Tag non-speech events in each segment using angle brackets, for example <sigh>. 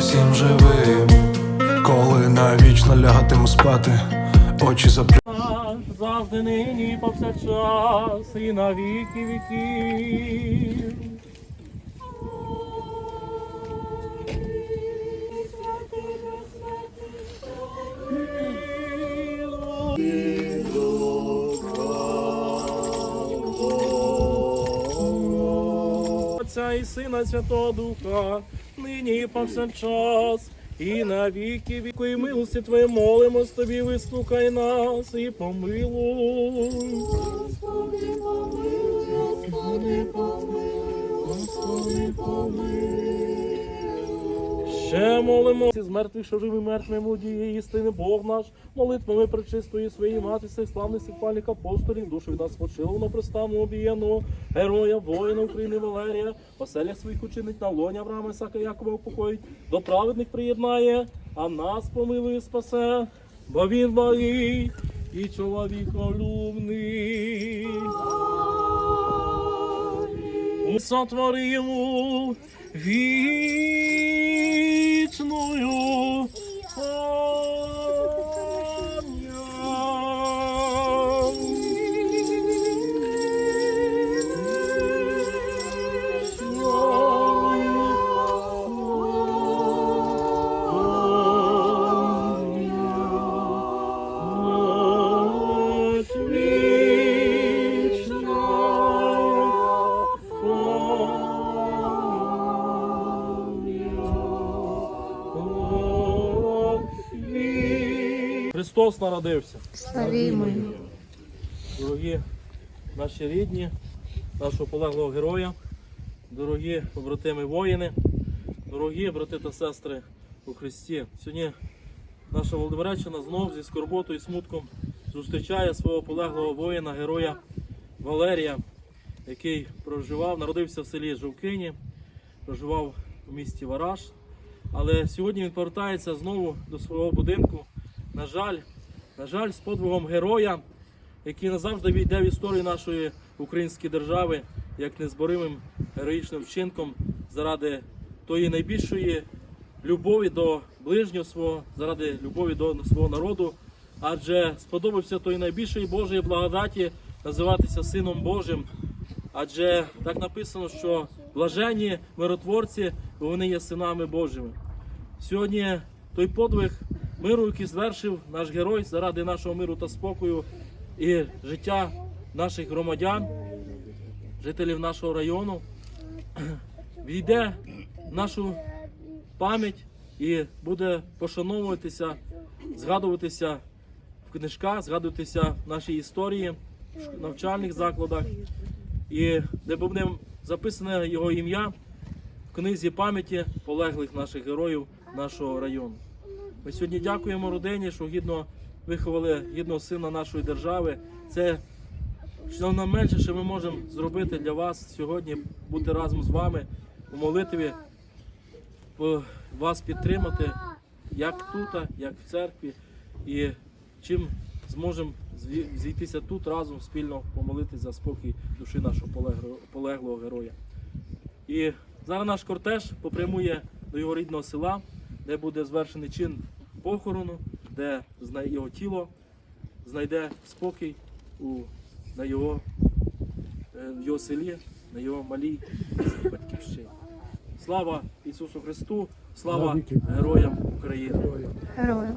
усім живим, коли навічно лягатиму спати, очі запри... завжди нині повсякчас і на віки віків. Отця і Сина Святого Духа, нині і повсякчас, і на віки віку, і милості Твої молимось Тобі, вислухай нас і помилуй. Господи, помилуй, Господи, помилуй, Господи, помилуй. Ще молимо. З мертвих, що живі мертвими молодіє істини. Бог наш, молитвами пречистої своєї матиці, славних сихвальних апостолів, душу від нас почилого приставного обієнного, героя, воїна України Валерія, оселя своїх учинить на лоні Авраама, Ісака, Якова упокоїть, до праведних приєднає, а нас помилує спасе, бо він благий і чоловіколюбний. のよう Христос народився. Славімо. Дорогі наші рідні, нашого полеглого героя, дорогі побратими воїни, дорогі брати та сестри у Христі. Сьогодні наша Володимиреччина знов зі скорботою і смутком зустрічає свого полеглого воїна, героя Валерія, який проживав, народився в селі Жовкині, проживав у місті Вараж. Але сьогодні він повертається знову до свого будинку. На жаль, на жаль, з подвигом героя, який назавжди війде в історію нашої української держави як незборимим героїчним вчинком заради тої найбільшої любові до ближнього свого, заради любові до свого народу, адже сподобався той найбільшої Божої благодаті називатися Сином Божим. Адже так написано, що блаженні миротворці, вони є синами Божими. Сьогодні той подвиг миру, який звершив наш герой заради нашого миру та спокою і життя наших громадян, жителів нашого району, <clears throat> війде в нашу пам'ять і буде пошановуватися, згадуватися в книжках, згадуватися в нашій історії, в навчальних закладах, і де буде записане його ім'я в книзі пам'яті полеглих наших героїв нашого району. Ми сьогодні дякуємо родині, що гідно виховали гідного сина нашої держави. Це що нам менше, що ми можемо зробити для вас сьогодні, бути разом з вами у молитві, вас підтримати як тут, як в церкві, і чим зможемо зійтися тут разом спільно помолитися за спокій душі нашого полеглого героя. І зараз наш кортеж попрямує до його рідного села, де буде звершений чин похорону, де його тіло знайде спокій у, на його, е, в його селі, на його малій батьківщині. Слава Ісусу Христу! Слава героям України! Героям.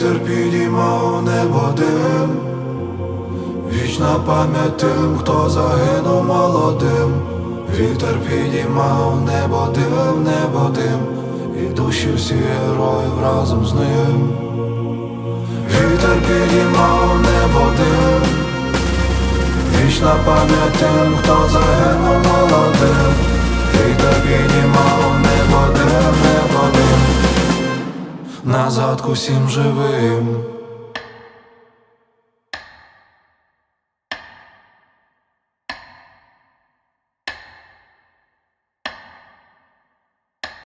Вітер підіймав небо дим. Вічна пам'ять тим, хто загинув молодим. Вітер підіймав небо дим, небо дим. І душі всі героїв разом з ним. Вітер підіймав небо дим. Вічна пам'ять тим, хто загинув молодим. Вітер підіймав дим, небо дим Назад усім живим